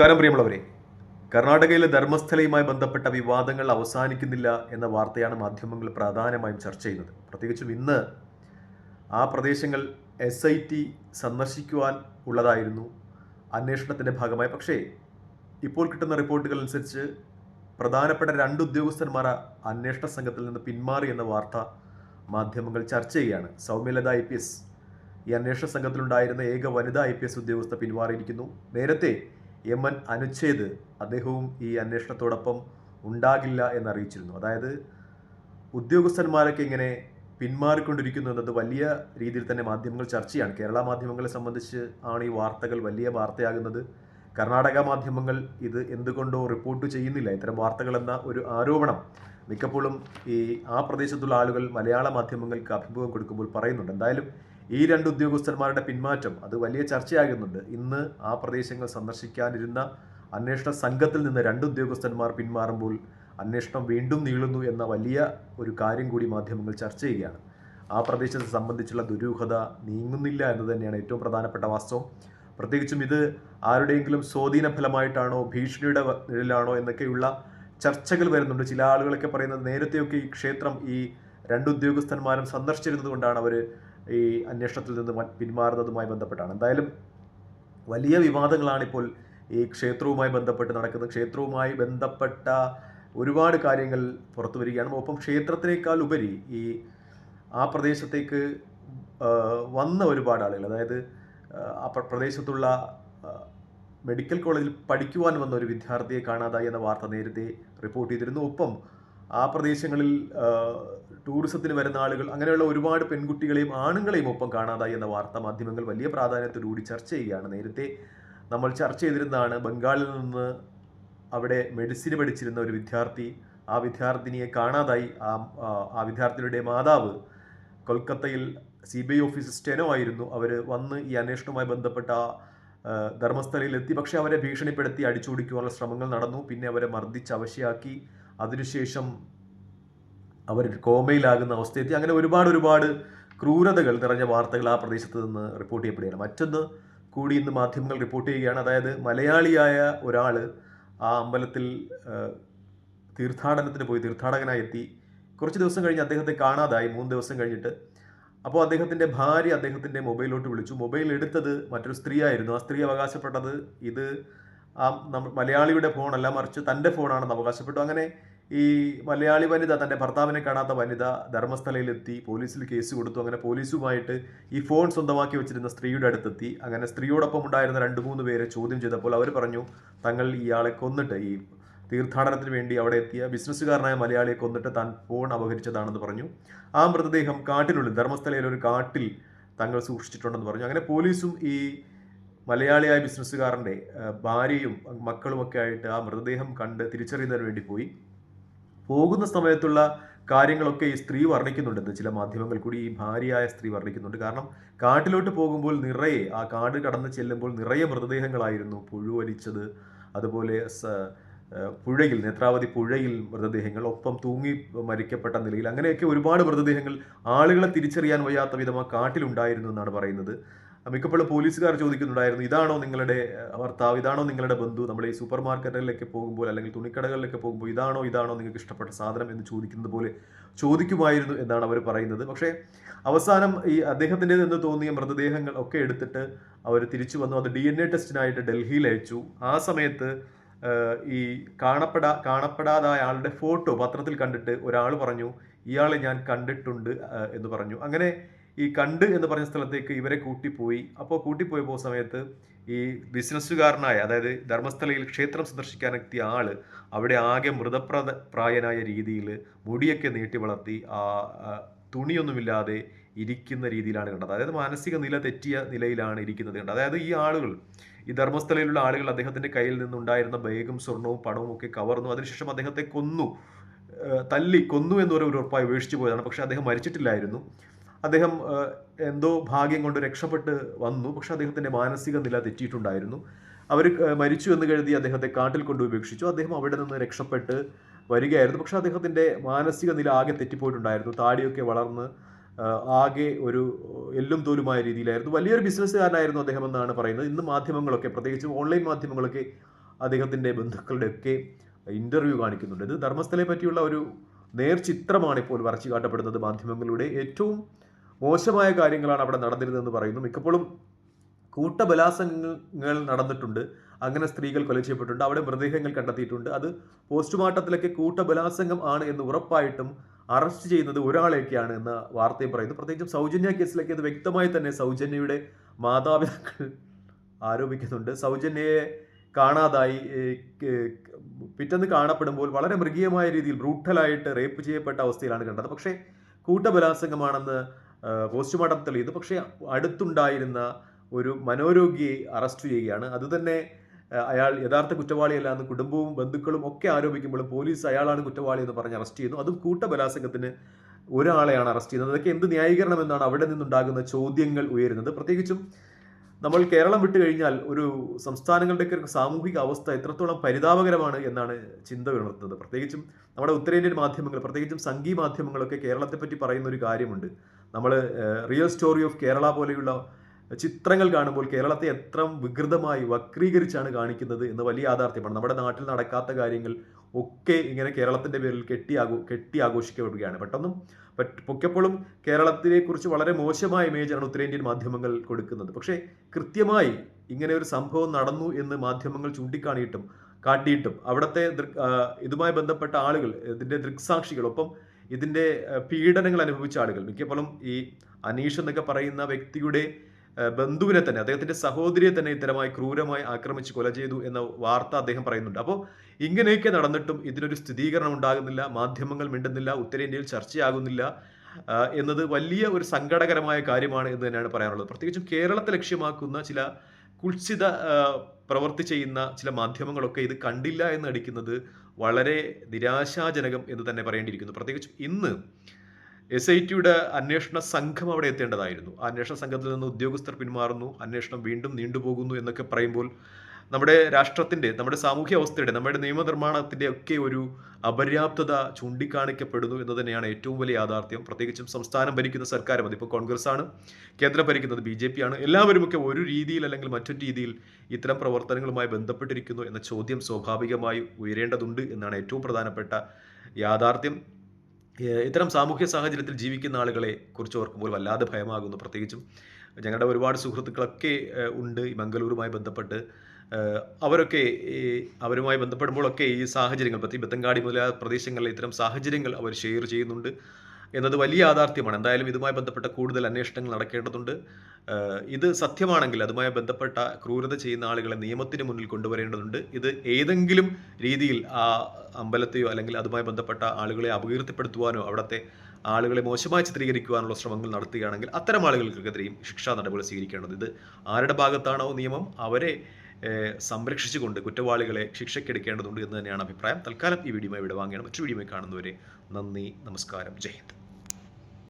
നമസ്കാരം പ്രിയമുള്ളവരെ. കർണാടകയിലെ ധർമ്മസ്ഥലയുമായി ബന്ധപ്പെട്ട വിവാദങ്ങൾ അവസാനിക്കുന്നില്ല എന്ന വാർത്തയാണ് മാധ്യമങ്ങൾ പ്രധാനമായും ചർച്ച ചെയ്യുന്നത്. പ്രത്യേകിച്ചും ഇന്ന് ആ പ്രദേശങ്ങൾ എസ് ഐ ടി സന്ദർശിക്കുവാൻ ഉള്ളതായിരുന്നു അന്വേഷണത്തിന്റെ ഭാഗമായി. പക്ഷേ ഇപ്പോൾ കിട്ടുന്ന റിപ്പോർട്ടുകൾ അനുസരിച്ച് പ്രധാനപ്പെട്ട രണ്ട് ഉദ്യോഗസ്ഥന്മാർ അന്വേഷണ സംഘത്തിൽ നിന്ന് പിന്മാറി എന്ന വാർത്ത മാധ്യമങ്ങൾ ചർച്ച ചെയ്യുകയാണ്. Soumyalatha I P S. ഈ അന്വേഷണ സംഘത്തിലുണ്ടായിരുന്ന ഏക വനിതാ ഐ പി എസ് ഉദ്യോഗസ്ഥ പിന്മാറിയിരിക്കുന്നു. നേരത്തെ എം എൻ അനുച്ഛേദ് അദ്ദേഹവും ഈ അന്വേഷണത്തോടൊപ്പം ഉണ്ടാകില്ല എന്നറിയിച്ചിരുന്നു. അതായത് ഉദ്യോഗസ്ഥന്മാരൊക്കെ ഇങ്ങനെ പിന്മാറിക്കൊണ്ടിരിക്കുന്നു എന്നത് വലിയ രീതിയിൽ തന്നെ മാധ്യമങ്ങൾ ചർച്ചയാണ്. കേരള മാധ്യമങ്ങളെ സംബന്ധിച്ച് ആണ് ഈ വാർത്തകൾ വലിയ വാർത്തയാകുന്നത്. കർണാടക മാധ്യമങ്ങൾ ഇത് എന്തുകൊണ്ടോ റിപ്പോർട്ട് ചെയ്യുന്നില്ല. ഇത്തരം വാർത്തകൾ എന്ന ഒരു ആരോപണം മിക്കപ്പോഴും ഈ ആ പ്രദേശത്തുള്ള ആളുകൾ മലയാള മാധ്യമങ്ങൾക്ക് അഭിമുഖം കൊടുക്കുമ്പോൾ പറയുന്നുണ്ട്. എന്തായാലും ഈ രണ്ട് ഉദ്യോഗസ്ഥന്മാരുടെ പിന്മാറ്റം അത് വലിയ ചർച്ചയാകുന്നുണ്ട്. ഇന്ന് ആ പ്രദേശങ്ങൾ സന്ദർശിക്കാനിരുന്ന അന്വേഷണ സംഘത്തിൽ നിന്ന് രണ്ട് ഉദ്യോഗസ്ഥന്മാർ പിന്മാറുമ്പോൾ അന്വേഷണം വീണ്ടും നീളുന്നു എന്ന വലിയ ഒരു കാര്യം കൂടി മാധ്യമങ്ങൾ ചർച്ച ചെയ്യുകയാണ്. ആ പ്രദേശത്തെ സംബന്ധിച്ചുള്ള ദുരൂഹത നീങ്ങുന്നില്ല എന്ന് തന്നെയാണ് ഏറ്റവും പ്രധാനപ്പെട്ട വാസ്തവം. പ്രത്യേകിച്ചും ഇത് ആരുടെയെങ്കിലും സ്വാധീന ഫലമായിട്ടാണോ ഭീഷണിയുടെ നിഴലാണോ എന്നൊക്കെയുള്ള ചർച്ചകൾ വരുന്നുണ്ട്. ചില ആളുകളൊക്കെ പറയുന്നത് നേരത്തെയൊക്കെ ഈ ക്ഷേത്രം ഈ രണ്ട് ഉദ്യോഗസ്ഥന്മാരും സന്ദർശിച്ചിരുന്നത് കൊണ്ടാണ് അവർ ഈ അന്വേഷണത്തിൽ നിന്ന് പിന്മാറുന്നതുമായി ബന്ധപ്പെട്ടാണ്. എന്തായാലും വലിയ വിവാദങ്ങളാണ് ഇപ്പോൾ ഈ ക്ഷേത്രവുമായി ബന്ധപ്പെട്ട് നടക്കുന്നത്. ക്ഷേത്രവുമായി ബന്ധപ്പെട്ട ഒരുപാട് കാര്യങ്ങൾ പുറത്തു വരികയാണ്. ഒപ്പം ക്ഷേത്രത്തിനേക്കാൾ ഉപരി ഈ ആ പ്രദേശത്തേക്ക് വന്ന ഒരുപാട് ആളുകൾ അതായത് ആ പ്രദേശത്തുള്ള മെഡിക്കൽ കോളേജിൽ പഠിക്കുവാൻ വന്ന ഒരു വിദ്യാർത്ഥിയെ കാണാതായി എന്ന വാർത്ത നേരത്തെ റിപ്പോർട്ട് ചെയ്തിരുന്നു. ഒപ്പം ആ പ്രദേശങ്ങളിൽ ടൂറിസത്തിന് വരുന്ന ആളുകൾ അങ്ങനെയുള്ള ഒരുപാട് പെൺകുട്ടികളെയും ആണുങ്ങളെയും ഒപ്പം കാണാതായി എന്ന വാർത്ത മാധ്യമങ്ങൾ വലിയ പ്രാധാന്യത്തോടുകൂടി ചർച്ച ചെയ്യുകയാണ്. നേരത്തെ നമ്മൾ ചർച്ച ചെയ്തിരുന്നതാണ് ബംഗാളിൽ നിന്ന് അവിടെ മെഡിസിൻ പഠിച്ചിരുന്ന ഒരു വിദ്യാർത്ഥി ആ വിദ്യാർത്ഥിനിയെ കാണാതായി. ആ ആ- മാതാവ് കൊൽക്കത്തയിൽ C B I office steno ആയിരുന്നു. അവർ വന്ന് ഈ അന്വേഷണവുമായി ബന്ധപ്പെട്ട ആ, ധർമ്മസ്ഥലയിൽ എത്തി. പക്ഷേ അവരെ ഭീഷണിപ്പെടുത്തി അടിച്ചോടിക്കുവാനുള്ള ശ്രമങ്ങൾ നടന്നു. പിന്നെ അവരെ മർദ്ദിച്ച് അവശയാക്കി. അതിനുശേഷം അവർ കോമയിലാകുന്ന അവസ്ഥയെത്തി. അങ്ങനെ ഒരുപാട് ഒരുപാട് ക്രൂരതകൾ നിറഞ്ഞ വാർത്തകൾ ആ പ്രദേശത്ത് നിന്ന് റിപ്പോർട്ട് ചെയ്യപ്പെടുകയാണ്. മറ്റൊന്ന് കൂടി ഇന്ന് മാധ്യമങ്ങൾ റിപ്പോർട്ട് ചെയ്യുകയാണ്. അതായത് മലയാളിയായ ഒരാൾ ആ അമ്പലത്തിൽ തീർത്ഥാടനത്തിന് പോയി തീർത്ഥാടകനായി എത്തി കുറച്ച് ദിവസം കഴിഞ്ഞ് അദ്ദേഹത്തെ കാണാതായി മൂന്ന് ദിവസം കഴിഞ്ഞിട്ട്. അപ്പോൾ അദ്ദേഹത്തിന്റെ ഭാര്യ അദ്ദേഹത്തിന്റെ മൊബൈലോട്ട് വിളിച്ചു. മൊബൈൽ എടുത്തത് മറ്റൊരു സ്ത്രീയായിരുന്നു. ആ സ്ത്രീ അവകാശപ്പെട്ടത് ഇത് ആ മലയാളിയുടെ ഫോണല്ല മറിച്ച് തന്റെ ഫോണാണെന്ന് അവകാശപ്പെട്ടു. അങ്ങനെ ഈ മലയാളി വനിത തന്റെ ഭർത്താവിനെ കാണാത്ത വനിത ധർമ്മസ്ഥലയിലെത്തി പോലീസിൽ കേസ് കൊടുത്തു. അങ്ങനെ പോലീസുമായിട്ട് ഈ ഫോൺ സ്വന്തമാക്കി വെച്ചിരുന്ന സ്ത്രീയുടെ അടുത്തെത്തി. അങ്ങനെ സ്ത്രീയോടൊപ്പം ഉണ്ടായിരുന്ന രണ്ട് മൂന്ന് പേരെ ചോദ്യം ചെയ്തപ്പോൾ അവർ പറഞ്ഞു തങ്ങൾ ഇയാളെ കൊന്നിട്ട് ഈ തീർത്ഥാടനത്തിന് വേണ്ടി അവിടെ എത്തിയ ബിസിനസ്സുകാരനായ മലയാളിയെ കൊന്നിട്ട് താൻ ഫോൺ അപഹരിച്ചതാണെന്ന് പറഞ്ഞു. ആ മൃതദേഹം കാട്ടിനുള്ളിൽ ധർമ്മസ്ഥലയിൽ ഒരു കാട്ടിൽ തങ്ങൾ സൂക്ഷിച്ചിട്ടുണ്ടെന്ന് പറഞ്ഞു. അങ്ങനെ പോലീസും ഈ മലയാളിയായ ബിസിനസ്സുകാരന്റെ ഭാര്യയും മക്കളുമൊക്കെ ആയിട്ട് ആ മൃതദേഹം കണ്ട് തിരിച്ചറിയുന്നതിന് വേണ്ടി പോയി. പോകുന്ന സമയത്തുള്ള കാര്യങ്ങളൊക്കെ ഈ സ്ത്രീ വർണിക്കുന്നുണ്ടെന്ന് ചില മാധ്യമങ്ങൾ കൂടി ഈ ഭാര്യയായ സ്ത്രീ വർണിക്കുന്നുണ്ട്. കാരണം കാട്ടിലോട്ട് പോകുമ്പോൾ നിറയെ ആ കാട് കടന്ന് ചെല്ലുമ്പോൾ നിറയെ മൃതദേഹങ്ങളായിരുന്നു പുഴുവലിച്ചത്. അതുപോലെ പുഴയിൽ നേത്രാവതി പുഴയിൽ മൃതദേഹങ്ങൾ ഒപ്പം തൂങ്ങി മരിക്കപ്പെട്ട നിലയിൽ അങ്ങനെയൊക്കെ ഒരുപാട് മൃതദേഹങ്ങൾ ആളുകളെ തിരിച്ചറിയാൻ വയ്യാത്ത വിധം ആ കാട്ടിലുണ്ടായിരുന്നു എന്നാണ് പറയുന്നത്. മിക്കപ്പോഴും പോലീസുകാർ ചോദിക്കുന്നുണ്ടായിരുന്നു ഇതാണോ നിങ്ങളുടെ ഭർത്താവ്? ഇതാണോ നിങ്ങളുടെ ബന്ധു? നമ്മൾ ഈ സൂപ്പർ മാർക്കറ്റുകളിലൊക്കെ പോകുമ്പോൾ അല്ലെങ്കിൽ തുണിക്കടകളിലൊക്കെ പോകുമ്പോൾ ഇതാണോ ഇതാണോ നിങ്ങൾക്ക് ഇഷ്ടപ്പെട്ട സാധനം എന്ന് ചോദിക്കുന്നത് പോലെ ചോദിക്കുമായിരുന്നു എന്നാണ് അവർ പറയുന്നത്. പക്ഷേ അവസാനം ഈ അദ്ദേഹത്തിന്റെ നിന്ന് തോന്നിയ മൃതദേഹങ്ങൾ ഒക്കെ എടുത്തിട്ട് അവർ തിരിച്ചു വന്നു. അത് ഡി എൻ എ ടെസ്റ്റിനായിട്ട് ഡൽഹിയിൽ അയച്ചു. ആ സമയത്ത് ഈ കാണപ്പെടാ കാണപ്പെടാതായ ആളുടെ ഫോട്ടോ പത്രത്തിൽ കണ്ടിട്ട് ഒരാൾ പറഞ്ഞു ഇയാളെ ഞാൻ കണ്ടിട്ടുണ്ട് എന്ന് പറഞ്ഞു. അങ്ങനെ ഈ കണ്ട് എന്ന് പറഞ്ഞ സ്ഥലത്തേക്ക് ഇവരെ കൂട്ടിപ്പോയി. അപ്പോൾ കൂട്ടിപ്പോയപ്പോൾ സമയത്ത് ഈ ബിസിനസ്സുകാരനായ അതായത് ധർമ്മസ്ഥലയിൽ ക്ഷേത്രം സന്ദർശിക്കാനെത്തിയ ആൾ അവിടെ ആകെ മൃതപ്രദ പ്രായനായ രീതിയിൽ മുടിയൊക്കെ നീട്ടി വളർത്തി ആ തുണിയൊന്നുമില്ലാതെ ഇരിക്കുന്ന രീതിയിലാണ് കണ്ടത്. അതായത് മാനസിക നില തെറ്റിയ നിലയിലാണ് ഇരിക്കുന്നത് കണ്ടത്. അതായത് ഈ ആളുകൾ ഈ ധർമ്മസ്ഥലയിലുള്ള ആളുകൾ അദ്ദേഹത്തിന്റെ കയ്യിൽ നിന്നുണ്ടായിരുന്ന ബേഗും സ്വർണവും പണവും ഒക്കെ കവർന്നു. അതിനുശേഷം അദ്ദേഹത്തെ കൊന്നു. തല്ലി കൊന്നു എന്നൊരു ഉറപ്പായി ഉപേക്ഷിച്ചു പോയതാണ്. പക്ഷേ അദ്ദേഹം മരിച്ചിട്ടില്ലായിരുന്നു. അദ്ദേഹം എന്തോ ഭാഗ്യം കൊണ്ട് രക്ഷപ്പെട്ട് വന്നു. പക്ഷെ അദ്ദേഹത്തിന്റെ മാനസിക നില തെറ്റിയിട്ടുണ്ടായിരുന്നു. അവർ മരിച്ചു എന്ന് കരുതി അദ്ദേഹത്തെ കാട്ടിൽ കൊണ്ട് ഉപേക്ഷിച്ചു. അദ്ദേഹം അവിടെ നിന്ന് രക്ഷപ്പെട്ട് വരികയായിരുന്നു. പക്ഷെ അദ്ദേഹത്തിന്റെ മാനസിക നില ആകെ തെറ്റിപ്പോയിട്ടുണ്ടായിരുന്നു. താടിയൊക്കെ വളർന്ന് ആകെ ഒരു എല്ലും തോലുമായ രീതിയിലായിരുന്നു. വലിയൊരു ബിസിനസ്സുകാരനായിരുന്നു അദ്ദേഹം എന്നാണ് പറയുന്നത്. ഇന്ന് മാധ്യമങ്ങളൊക്കെ പ്രത്യേകിച്ച് ഓൺലൈൻ മാധ്യമങ്ങളൊക്കെ അദ്ദേഹത്തിന്റെ ബന്ധുക്കളുടെയൊക്കെ ഇന്റർവ്യൂ കാണിക്കുന്നുണ്ട്. ഇത് ധർമ്മസ്ഥലയെ പറ്റിയുള്ള ഒരു നേർചിത്രമാണ് ഇപ്പോൾ വരച്ചു കാട്ടപ്പെടുന്നത് മാധ്യമങ്ങളിലൂടെ. ഏറ്റവും മോശമായ കാര്യങ്ങളാണ് അവിടെ നടന്നിരുന്നതെന്ന് പറയുന്നു. മിക്കപ്പോഴും കൂട്ടബലാത്സംഗങ്ങൾ നടന്നിട്ടുണ്ട്. അങ്ങനെ സ്ത്രീകൾ കൊല ചെയ്യപ്പെട്ടിട്ടുണ്ട്. അവിടെ മൃതദേഹങ്ങൾ കണ്ടെത്തിയിട്ടുണ്ട്. അത് പോസ്റ്റ്മോർട്ടത്തിലൊക്കെ കൂട്ടബലാസംഗം ആണ് എന്ന് ഉറപ്പായിട്ടും അറസ്റ്റ് ചെയ്യുന്നത് ഒരാളെയൊക്കെയാണ് എന്ന വാർത്തയും പറയുന്നു. പ്രത്യേകിച്ചും സൗജന്യ കേസിലൊക്കെ അത് വ്യക്തമായി തന്നെ സൗജന്യയുടെ മാതാപിതാക്കൾ ആരോപിക്കുന്നുണ്ട്. സൗജന്യയെ കാണാതായി പിറ്റെന്ന് കാണപ്പെടുമ്പോൾ വളരെ മൃഗീയമായ രീതിയിൽ ബ്രൂട്ടലായിട്ട് റേപ്പ് ചെയ്യപ്പെട്ട അവസ്ഥയിലാണ് കണ്ടത്. പക്ഷേ കൂട്ടബലാത്സംഗമാണെന്ന് ഏഹ്, പോസ്റ്റ്മോർട്ടം തെളിയുന്നു പക്ഷേ അടുത്തുണ്ടായിരുന്ന ഒരു മനോരോഗിയെ അറസ്റ്റ് ചെയ്യുകയാണ്. അതുതന്നെ അയാൾ യഥാർത്ഥ കുറ്റവാളിയല്ല എന്ന് കുടുംബവും ബന്ധുക്കളും ഒക്കെ ആരോപിക്കുമ്പോഴും പോലീസ് അയാളാണ് കുറ്റവാളി എന്ന് പറഞ്ഞ് അറസ്റ്റ് ചെയ്യുന്നു. അതും കൂട്ടബലാസംഗത്തിന് ഒരാളെയാണ് അറസ്റ്റ് ചെയ്യുന്നത്. അതൊക്കെ എന്ത് ന്യായീകരണം എന്നാണ് അവിടെ നിന്നുണ്ടാകുന്ന ചോദ്യങ്ങൾ ഉയരുന്നത്. പ്രത്യേകിച്ചും നമ്മൾ കേരളം വിട്ടു കഴിഞ്ഞാൽ ഒരു സംസ്ഥാനങ്ങളുടെയൊക്കെ ഒരു സാമൂഹിക അവസ്ഥ എത്രത്തോളം പരിതാപകരമാണ് എന്നാണ് ചിന്ത ഉണർത്തുന്നത്. പ്രത്യേകിച്ചും നമ്മുടെ ഉത്തരേന്ത്യൻ മാധ്യമങ്ങൾ പ്രത്യേകിച്ചും സംഘീ മാധ്യമങ്ങളൊക്കെ കേരളത്തെ പറ്റി പറയുന്ന ഒരു കാര്യമുണ്ട്. നമ്മൾ റിയൽ സ്റ്റോറി ഓഫ് കേരള പോലെയുള്ള ചിത്രങ്ങൾ കാണുമ്പോൾ കേരളത്തെ എത്ര വികൃതമായി വക്രീകരിച്ചാണ് കാണിക്കുന്നത് എന്ന് വലിയ യാഥാർത്ഥ്യമാണ്. നമ്മുടെ നാട്ടിൽ നടക്കാത്ത കാര്യങ്ങൾ ഒക്കെ ഇങ്ങനെ കേരളത്തിന്റെ പേരിൽ കെട്ടി ആഘോ കെട്ടി ആഘോഷിക്കപ്പെടുകയാണ്. പെട്ടെന്നും പൊക്കപ്പോഴും കേരളത്തിനെക്കുറിച്ച് വളരെ മോശമായ ഇമേജാണ് ഉത്തരേന്ത്യൻ മാധ്യമങ്ങൾ കൊടുക്കുന്നത്. പക്ഷേ കൃത്യമായി ഇങ്ങനെ ഒരു സംഭവം നടന്നു എന്ന് മാധ്യമങ്ങൾ ചൂണ്ടിക്കാണിയിട്ടും കാട്ടിയിട്ടും അവിടുത്തെ ഇതുമായി ബന്ധപ്പെട്ട ആളുകൾ ഇതിന്റെ ദൃക്സാക്ഷികൾ ഒപ്പം ഇതിന്റെ ആ, പീഡനങ്ങൾ അനുഭവിച്ച ആളുകൾ. മിക്കപ്പോഴും ഈ അനീഷ് എന്നൊക്കെ പറയുന്ന വ്യക്തിയുടെ ബന്ധുവിനെ തന്നെ അദ്ദേഹത്തിന്റെ സഹോദരിയെ തന്നെ ഇത്തരമായി ക്രൂരമായി ആക്രമിച്ച് കൊല ചെയ്തു എന്ന വാർത്ത അദ്ദേഹം പറയുന്നുണ്ട്. അപ്പോൾ ഇങ്ങനെയൊക്കെ നടന്നിട്ടും ഇതിനൊരു സ്ഥിരീകരണം ഉണ്ടാകുന്നില്ല മാധ്യമങ്ങൾ മിണ്ടുന്നില്ല ഉത്തരേന്ത്യയിൽ ചർച്ചയാകുന്നില്ല എന്നത് വലിയ ഒരു സങ്കടകരമായ കാര്യമാണ് എന്ന് തന്നെയാണ് പറയാനുള്ളത്. പ്രത്യേകിച്ചും കേരളത്തെ ലക്ഷ്യമാക്കുന്ന ചില പ്രവർത്തി പ്രവൃത്തി ചെയ്യുന്ന ചില മാധ്യമങ്ങളൊക്കെ ഇത് കണ്ടില്ല എന്ന് അടിക്കുന്നത് വളരെ നിരാശാജനകം എന്ന് തന്നെ പറയേണ്ടിയിരിക്കുന്നു. പ്രത്യേകിച്ചും ഇന്ന് എസ് ഐ ടിയുടെ അന്വേഷണ സംഘം അവിടെ എത്തേണ്ടതായിരുന്നു. അന്വേഷണ സംഘത്തിൽ നിന്ന് ഉദ്യോഗസ്ഥർ പിന്മാറുന്നു. അന്വേഷണം വീണ്ടും നീണ്ടുപോകുന്നു എന്നൊക്കെ പറയുമ്പോൾ നമ്മുടെ രാഷ്ട്രത്തിന്റെ നമ്മുടെ സാമൂഹ്യ അവസ്ഥയുടെ നമ്മുടെ നിയമനിർമ്മാണത്തിന്റെ ഒക്കെ ഒരു അപര്യാപ്തത ചൂണ്ടിക്കാണിക്കപ്പെടുന്നു എന്ന് തന്നെയാണ് ഏറ്റവും വലിയ യാഥാർത്ഥ്യം. പ്രത്യേകിച്ചും സംസ്ഥാനം ഭരിക്കുന്ന സർക്കാരും അതിപ്പോൾ കോൺഗ്രസ് ആണ് കേന്ദ്രം ഭരിക്കുന്നത് ബി ജെ പി ആണ് എല്ലാവരുമൊക്കെ ഒരു രീതിയിൽ അല്ലെങ്കിൽ മറ്റൊരു രീതിയിൽ ഇത്തരം പ്രവർത്തനങ്ങളുമായി ബന്ധപ്പെട്ടിരിക്കുന്നു എന്ന ചോദ്യം സ്വാഭാവികമായി ഉയരേണ്ടതുണ്ട് എന്നാണ് ഏറ്റവും പ്രധാനപ്പെട്ട യാഥാർത്ഥ്യം. ഇത്തരം സാമൂഹ്യ സാഹചര്യത്തിൽ ജീവിക്കുന്ന ആളുകളെ കുറിച്ച് ഓർക്കുമ്പോൾ വല്ലാതെ ഭയമാകുന്നു. പ്രത്യേകിച്ചും ഞങ്ങളുടെ ഒരുപാട് സുഹൃത്തുക്കളൊക്കെ ഉണ്ട് ഈ മംഗളൂരുമായി ബന്ധപ്പെട്ട്. അവരൊക്കെ ഈ അവരുമായി ബന്ധപ്പെടുമ്പോഴൊക്കെ ഈ സാഹചര്യങ്ങൾ പ്രത്യേക ബത്തങ്കാടി മുതലായ പ്രദേശങ്ങളിലെ ഇത്തരം സാഹചര്യങ്ങൾ അവർ ഷെയർ ചെയ്യുന്നുണ്ട്. എന്നത് വലിയ യാഥാർത്ഥ്യമാണ്. എന്തായാലും ഇതുമായി ബന്ധപ്പെട്ട കൂടുതൽ അന്വേഷണങ്ങൾ നടക്കേണ്ടതുണ്ട്. ഇത് സത്യമാണെങ്കിൽ അതുമായി ബന്ധപ്പെട്ട ക്രൂരത ചെയ്യുന്ന ആളുകളെ നിയമത്തിന് മുന്നിൽ കൊണ്ടുവരേണ്ടതുണ്ട്. ഇത് ഏതെങ്കിലും രീതിയിൽ ആ അമ്പലത്തെയോ അല്ലെങ്കിൽ അതുമായി ബന്ധപ്പെട്ട ആളുകളെ അപകീർത്തിപ്പെടുത്തുവാനോ അവിടുത്തെ ആളുകളെ മോശമായി ചിത്രീകരിക്കുവാനുള്ള ശ്രമങ്ങൾ നടത്തുകയാണെങ്കിൽ അത്തരം ആളുകൾക്കെതിരെയും ശിക്ഷാ നടപടികൾ സ്വീകരിക്കേണ്ടത് ഇത് ആരുടെ ഭാഗത്താണോ നിയമം? അവരെ സംരക്ഷിച്ചുകൊണ്ട് കുറ്റവാളികളെ ശിക്ഷയ്ക്കെടുക്കേണ്ടതുണ്ട് എന്ന് തന്നെയാണ് അഭിപ്രായം. തൽക്കാലം ഈ വീഡിയോ ഇവിടെ വാങ്ങിയാണ് മറ്റു വീഡിയോ കാണുന്നവരെ നന്ദി നമസ്കാരം. ജയ് ഹിന്ദ്.